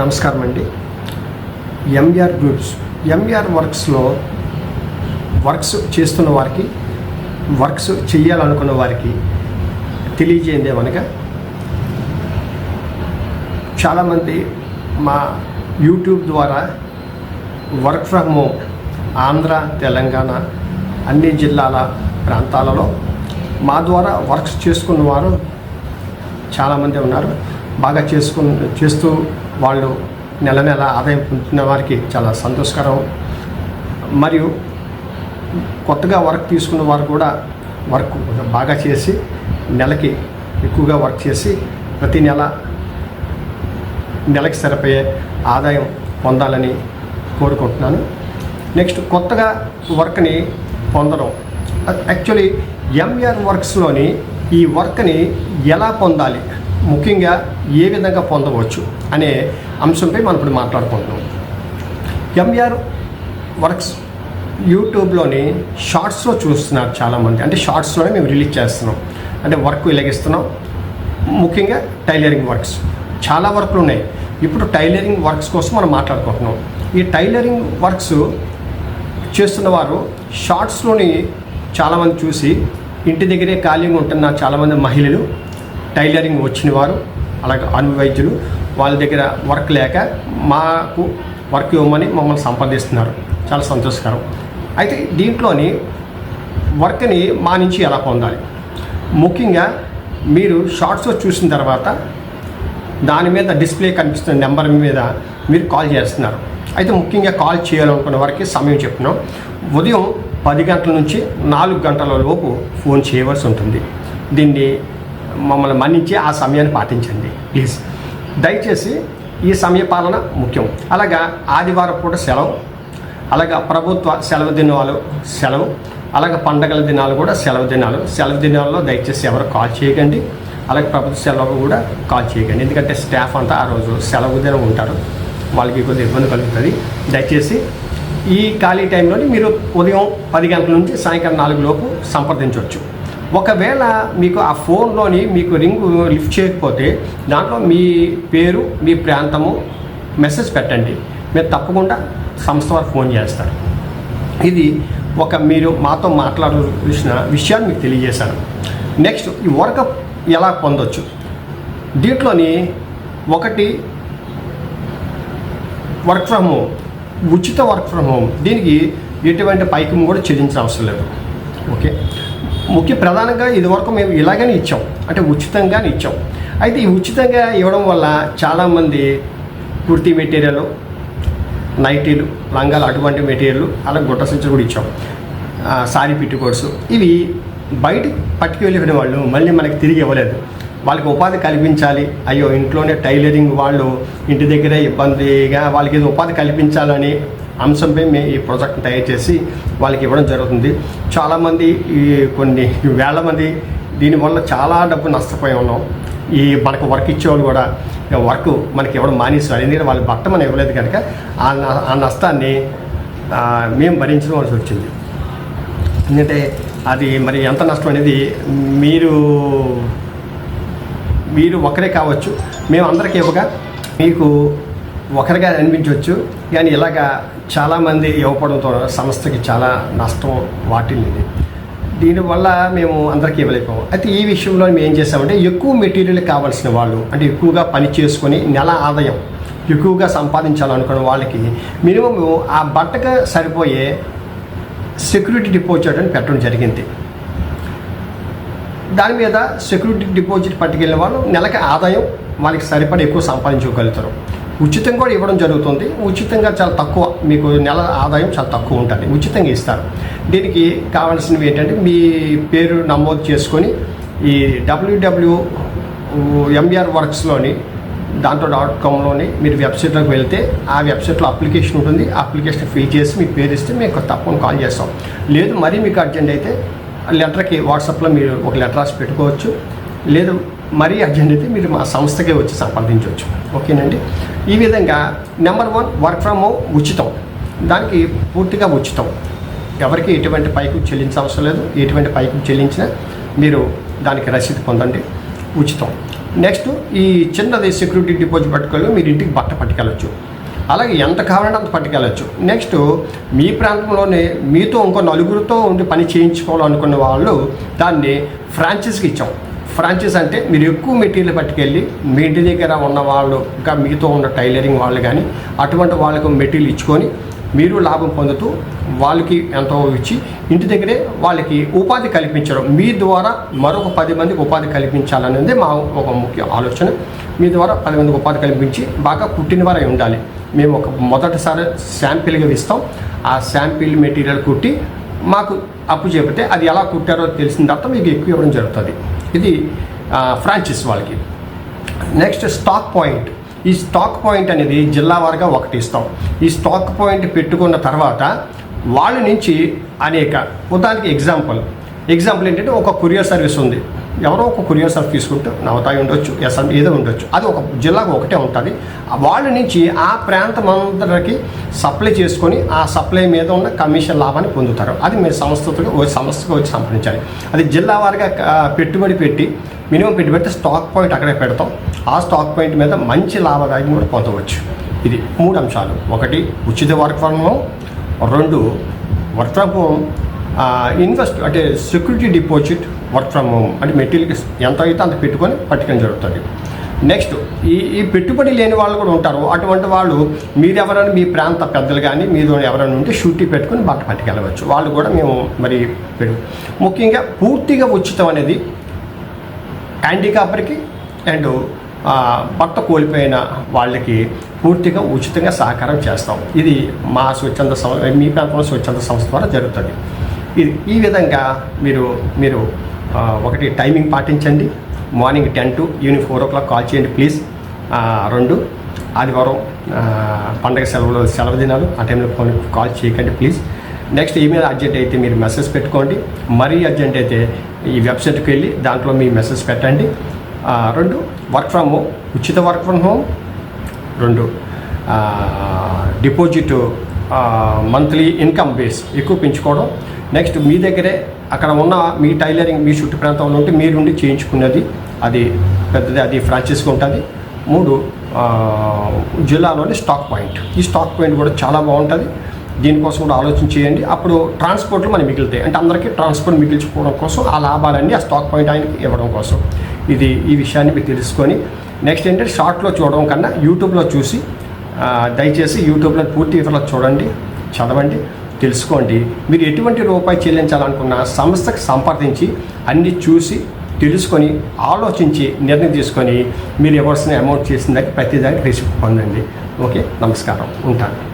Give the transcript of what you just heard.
నమస్కారం అండి. MR groups MR వర్క్స్లో వర్క్స్ చేస్తున్న వారికి వర్క్స్ చేయాలనుకున్న వారికి తెలియజేయండి ఏమనగా. చాలామంది మా యూట్యూబ్ ద్వారా work from home Andhra Telangana అన్ని జిల్లాల ప్రాంతాలలో మా ద్వారా వర్క్స్ చేసుకున్న వారు చాలామంది ఉన్నారు. బాగా చేసుకు చేస్తూ వాళ్ళు నెల నెల ఆదాయం పొందుతున్న వారికి చాలా సంతోషకరం. మరియు కొత్తగా వర్క్ తీసుకున్న వారు కూడా వర్క్ బాగా చేసి నెలకి ఎక్కువగా వర్క్ చేసి ప్రతి నెల నెలకి సరిపోయే ఆదాయం పొందాలని కోరుకుంటున్నాను. నెక్స్ట్ కొత్తగా వర్క్ని పొందడం. యాక్చువల్లీ ఎంఆర్ వర్క్స్లోని ఈ వర్క్ని ఎలా పొందాలి? ముఖ్యంగా ఏ విధంగా పొందవచ్చు అనే అంశంపై మనం ఇప్పుడు మాట్లాడుకుంటున్నాం. ఎంఆర్ వర్క్స్ యూట్యూబ్లోని షార్ట్స్లో చూస్తున్నారు చాలామంది. అంటే షార్ట్స్లోనే మేము రిలీజ్ చేస్తున్నాం. అంటే వర్క్ ఇలాగిస్తున్నాం ముఖ్యంగా టైలరింగ్ వర్క్స్. చాలా వర్క్లు ఉన్నాయి. ఇప్పుడు టైలరింగ్ వర్క్స్ కోసం మనం మాట్లాడుకుంటున్నాం. ఈ టైలరింగ్ వర్క్స్ చేస్తున్న వారు షార్ట్స్లోని చాలామంది చూసి ఇంటి దగ్గరే ఖాళీగా ఉంటున్న చాలామంది మహిళలు టైలరింగ్ వచ్చిన వారు అలాగే అనువైద్యులు వాళ్ళ దగ్గర వర్క్ లేక మాకు వర్క్ ఇవ్వమని మమ్మల్ని సంపాదిస్తున్నారు చాలా సంతోషకరం. అయితే దీంట్లోని వర్క్ని మా నుంచి ఎలా పొందాలి? ముఖ్యంగా మీరు షార్ట్స్లో చూసిన తర్వాత దాని మీద డిస్ప్లే కనిపిస్తున్న నెంబర్ మీద మీరు కాల్ చేస్తున్నారు. అయితే ముఖ్యంగా కాల్ చేయాలనుకున్న వారికి సమయం చెప్తున్నాం. ఉదయం పది గంటల నుంచి నాలుగు గంటల లోపు ఫోన్ చేయవలసి ఉంటుంది. దీన్ని మమ్మల్ని మన్నించి ఆ సమయాన్ని పాటించండి. ప్లీజ్ దయచేసి ఈ సమయ పాలన ముఖ్యం. అలాగా ఆదివారం పూట సెలవు. అలాగా ప్రభుత్వ సెలవు దినాలు సెలవు. అలాగే పండగల దినాలు కూడా సెలవు దినాలు. సెలవు దినాల్లో దయచేసి ఎవరు కాల్ చేయకండి. అలాగే ప్రభుత్వ సెలవు కూడా కాల్ చేయకండి. ఎందుకంటే స్టాఫ్ అంతా ఆ రోజు సెలవు దినం ఉంటారు. వాళ్ళకి కొద్దిగా ఇబ్బంది కలుగుతుంది. దయచేసి ఈ ఖాళీ టైంలోని మీరు ఉదయం పది గంటల నుంచి సాయంకాలం నాలుగు లోపు సంప్రదించవచ్చు. ఒకవేళ మీకు ఆ ఫోన్లోని మీకు రింగ్ లిఫ్ట్ చేయకపోతే దాంట్లో మీ పేరు మీ ప్రాంతము మెసేజ్ పెట్టండి. మీరు తప్పకుండా సంస్థ వారు ఫోన్ చేస్తారు. ఇది ఒక మీరు మాతో మాట్లాడాల్సిన విషయాన్ని మీకు తెలియజేశాను. నెక్స్ట్ ఈ వర్కప్ ఎలా పొందొచ్చు? దీంట్లోని ఒకటి వర్క్ ఫ్రమ్ హోమ్ ఉచిత వర్క్ ఫ్రమ్ హోమ్. దీనికి ఎటువంటి పైకం కూడా చెల్లించిన అవసరం లేదు. ఓకే? ముఖ్య ప్రధానంగా ఇదివరకు మేము ఇలాగనే ఇచ్చాం. అంటే ఉచితంగానే ఇచ్చాం. అయితే ఈ ఉచితంగా ఇవ్వడం వల్ల చాలామంది కుర్తీ మెటీరియల్ నైటీలు లంగాలు అటువంటి మెటీరియల్ అలా గుట్ట సంచులు కూడా ఇచ్చాం. సారీ పిట్టుకోడ్స్ ఇవి బయటికి పట్టుకెళ్ళిన వాళ్ళు మళ్ళీ మనకి తిరిగి ఇవ్వలేదు. వాళ్ళకి ఉపాధి కల్పించాలి. అయ్యో ఇంట్లోనే టైలరింగ్ వాళ్ళు ఇంటి దగ్గరే ఇబ్బందిగా వాళ్ళకి ఏదో ఉపాధి కల్పించాలని అంశంపై మేము ఈ ప్రాజెక్ట్ తయారు చేసి వాళ్ళకి ఇవ్వడం జరుగుతుంది. చాలామంది ఈ కొన్ని వేల మంది దీనివల్ల చాలా డబ్బు నష్టపోయి ఉన్నాం. ఈ మనకు వర్క్ ఇచ్చేవాళ్ళు కూడా వర్క్ మనకి ఇవ్వడం మానేస్తారు ఎందుకంటే వాళ్ళ బట్ట మనం ఇవ్వలేదు కనుక ఆ న- ఆ నష్టాన్ని మేము భరించవలసి వచ్చింది. ఎందుకంటే అది మరి ఎంత నష్టం అనేది మీరు మీరు ఒకరే కావచ్చు మేము అందరికీ ఇవ్వగా మీకు ఒకరిగా అనిపించవచ్చు. కానీ ఇలాగా చాలామంది ఇవ్వపడంతో సంస్థకి చాలా నష్టం వాటిల్లింది. దీనివల్ల మేము అందరికీ ఇవ్వలేకపోయాం. అయితే ఈ విషయంలో మేము ఏం చేసామంటే ఎక్కువ మెటీరియల్ కావాల్సిన వాళ్ళు అంటే ఎక్కువగా పని చేసుకొని నెల ఆదాయం ఎక్కువగా సంపాదించాలనుకున్న వాళ్ళకి మినిమం ఆ బట్టకు సరిపోయే సెక్యూరిటీ డిపాజిట్ అని పెట్టడం జరిగింది. దాని మీద సెక్యూరిటీ డిపాజిట్ పట్టుకెళ్ళిన వాళ్ళు నెలకి ఆదాయం వాళ్ళకి సరిపడ ఎక్కువ సంపాదించుకోగలుగుతారు. ఉచితం కూడా ఇవ్వడం జరుగుతుంది. ఉచితంగా చాలా తక్కువ మీకు నెల ఆదాయం చాలా తక్కువ ఉంటుంది. ఉచితంగా ఇస్తారు. దీనికి కావాల్సినవి ఏంటంటే మీ పేరు నమోదు చేసుకొని ఈ డబ్ల్యూడబ్ల్యూ ఎంబీఆర్ వర్క్స్లోని దాంట్లో డాట్ కామ్లోని మీరు వెబ్సైట్లోకి వెళ్తే ఆ వెబ్సైట్లో అప్లికేషన్ ఉంటుంది. అప్లికేషన్ ఫిల్ చేసి మీ పేరు ఇస్తే మేము తప్పకుండా కాల్ చేస్తాం. లేదు మరీ మీకు అర్జెంట్ అయితే లెటర్కి వాట్సాప్లో మీరు ఒక లెటర్ రాసి పెట్టుకోవచ్చు. లేదు మరీ అర్జెంట్ అయితే మీరు మా సంస్థకే వచ్చి సంప్రదించవచ్చు. ఓకేనండి? ఈ విధంగా number one work from home ఉచితం. దానికి పూర్తిగా ఉచితం. ఎవరికి ఎటువంటి పైకు చెల్లించవసరం లేదు. ఎటువంటి పైకు చెల్లించినా మీరు దానికి రసీదు పొందండి. ఉచితం. నెక్స్ట్ ఈ చిన్నది సెక్యూరిటీ డిపాజిట్ పట్టుకోవాలి. మీరు ఇంటికి బట్ట పట్టుకెళ్ళచ్చు. అలాగే ఎంత కావాలంటే అంత పట్టుకెళ్ళచ్చు. నెక్స్ట్ మీ ప్రాంతంలోనే మీతో ఇంకో నలుగురితో ఉండి పని చేయించుకోవాలనుకున్న వాళ్ళు దాన్ని ఫ్రాంచైజ్కి ఇచ్చాం. ఫ్రాంచైజ్ అంటే మీరు ఎక్కువ మెటీరియల్ పట్టుకెళ్ళి మీ ఇంటి దగ్గర ఉన్న వాళ్ళు ఇంకా మీతో ఉన్న టైలరింగ్ వాళ్ళు కానీ అటువంటి వాళ్ళకు మెటీరియల్ ఇచ్చుకొని మీరు లాభం పొందుతూ వాళ్ళకి ఎంతో ఇచ్చి ఇంటి దగ్గరే వాళ్ళకి ఉపాధి కల్పించడం. మీ ద్వారా మరొక పది మందికి ఉపాధి కల్పించాలనేది మా ఒక ముఖ్య ఆలోచన. మీ ద్వారా పది మందికి ఉపాధి కల్పించి బాగా కుట్టిన వారై ఉండాలి. మేము ఒక మొదటిసారి శాంపిల్గా ఇస్తాం. ఆ శాంపిల్ మెటీరియల్ కుట్టి మాకు అప్పు చెబితే అది ఎలా కుట్టారో తెలిసిన తర్వాత మీకు ఎక్కువ ఇవ్వడం జరుగుతుంది. ఇది ఫ్రాంచైజ్ వాళ్ళకి. నెక్స్ట్ స్టాక్ పాయింట్ ఈ స్టాక్ పాయింట్ అనేది జిల్లా వారిగా ఒకటి ఇస్తాం. ఈ స్టాక్ పాయింట్ పెట్టుకున్న తర్వాత వాళ్ళ నుంచి అనేక ఉదాహరణకి ఎగ్జాంపుల్ ఎగ్జాంపుల్ ఏంటంటే ఒక కొరియర్ సర్వీస్ ఉంది. ఎవరో ఒక కొరియర్ సర్వీస్ తీసుకుంటే నవతాయి ఉండొచ్చు ఎస్ఎం ఏదో ఉండొచ్చు. అది ఒక జిల్లాకు ఒకటే ఉంటుంది. వాళ్ళ నుంచి ఆ ప్రాంతం అందరికి సప్లై చేసుకొని ఆ సప్లై మీద ఉన్న కమిషన్ లాభాన్ని పొందుతారు. అది మీ సంస్థతో సంస్థకు వచ్చి సంప్రదించాలి అది జిల్లా వారిగా పెట్టుబడి పెట్టి మినిమం పెట్టుబడి స్టాక్ పాయింట్ అక్కడే పెడతాం. ఆ స్టాక్ పాయింట్ మీద మంచి లాభదాయకం కూడా పొందవచ్చు. ఇది మూడు అంశాలు. ఒకటి ఉచిత వర్క్ ఫ్రమ్ హోమ్. రెండు వర్క్ ఫ్రమ్ హోమ్. ఇన్వెస్ట్ అంటే security deposit work from home అంటే మెటీరియల్కి ఎంత అయితే అంత పెట్టుకొని పట్టుకొని జరుగుతుంది. నెక్స్ట్ ఈ ఈ పెట్టుబడి లేని వాళ్ళు కూడా ఉంటారు. అటువంటి వాళ్ళు మీరు ఎవరైనా మీ ప్రాంత పెద్దలు కానీ మీరు ఎవరైనా ఉంటే షూటీ పెట్టుకొని బట్ట పట్టుకెళ్ళవచ్చు. వాళ్ళు కూడా మేము మరి పెడు ముఖ్యంగా పూర్తిగా ఉచితం అనేది హ్యాండికాపర్కి అండ్ భర్త కోల్పోయిన వాళ్ళకి పూర్తిగా ఉచితంగా సహకారం చేస్తాం. ఇది మా స్వచ్ఛంద సం మీ ప్రాంతంలో స్వచ్ఛంద సంస్థ ద్వారా జరుగుతుంది. ఇది ఈ విధంగా మీరు మీరు ఒకటి టైమింగ్ పాటించండి. Morning ten to evening four o'clock call చేయండి ప్లీజ్. రెండు ఆదివారం పండగ సెలవులు సెలవు దినాలు ఆ టైంలో ఫోన్ కాల్ చేయకండి ప్లీజ్. నెక్స్ట్ ఈమెయిల్ అర్జెంట్ అయితే మీరు మెసేజ్ పెట్టుకోండి. మరీ అర్జెంట్ అయితే ఈ వెబ్సైట్కి వెళ్ళి దాంట్లో మీ మెసేజ్ పెట్టండి. రెండు వర్క్ ఫ్రమ్ హోమ్ ఉచిత వర్క్ ఫ్రమ్ హోమ్. రెండు డిపాజిట్ మంత్లీ ఇన్కమ్ బేస్ ఎక్కువ పెంచుకోవడం. నెక్స్ట్ మీ దగ్గరే అక్కడ ఉన్న మీ టైలరింగ్ మీ చుట్టూ ప్రాంతంలో ఉంటే మీరుండి చేయించుకున్నది అది పెద్దది అది ఫ్రాంచైజ్గా ఉంటుంది. మూడు జిల్లాలోని స్టాక్ పాయింట్. ఈ స్టాక్ పాయింట్ కూడా చాలా బాగుంటుంది. దీనికోసం కూడా ఆలోచన చేయండి. అప్పుడు ట్రాన్స్పోర్ట్లు మనకి మిగులుతాయి. అంటే అందరికీ ట్రాన్స్పోర్ట్ మిగిల్చుకోవడం కోసం ఆ లాభాలన్నీ ఆ స్టాక్ పాయింట్ ఆయనకి ఇవ్వడం కోసం. ఇది ఈ విషయాన్ని మీరు తెలుసుకొని నెక్స్ట్ ఏంటంటే షార్ట్లో చూడడం కన్నా యూట్యూబ్లో చూసి దయచేసి యూట్యూబ్లో పూర్తి ఇతరులకు చూడండి చదవండి. తెలుసుకోండి. మీరు ఎటువంటి రూపాయి చెల్లించాలనుకున్న సంస్థకు సంప్రదించి అన్ని చూసి తెలుసుకొని ఆలోచించి నిర్ణయం తీసుకొని మీరు ఇవ్వాల్సిన అమౌంట్ చేసిన దానికి ప్రతిదానికి రిసిప్ట్ పొందండి. ఓకే? నమస్కారం. ఉంటాను.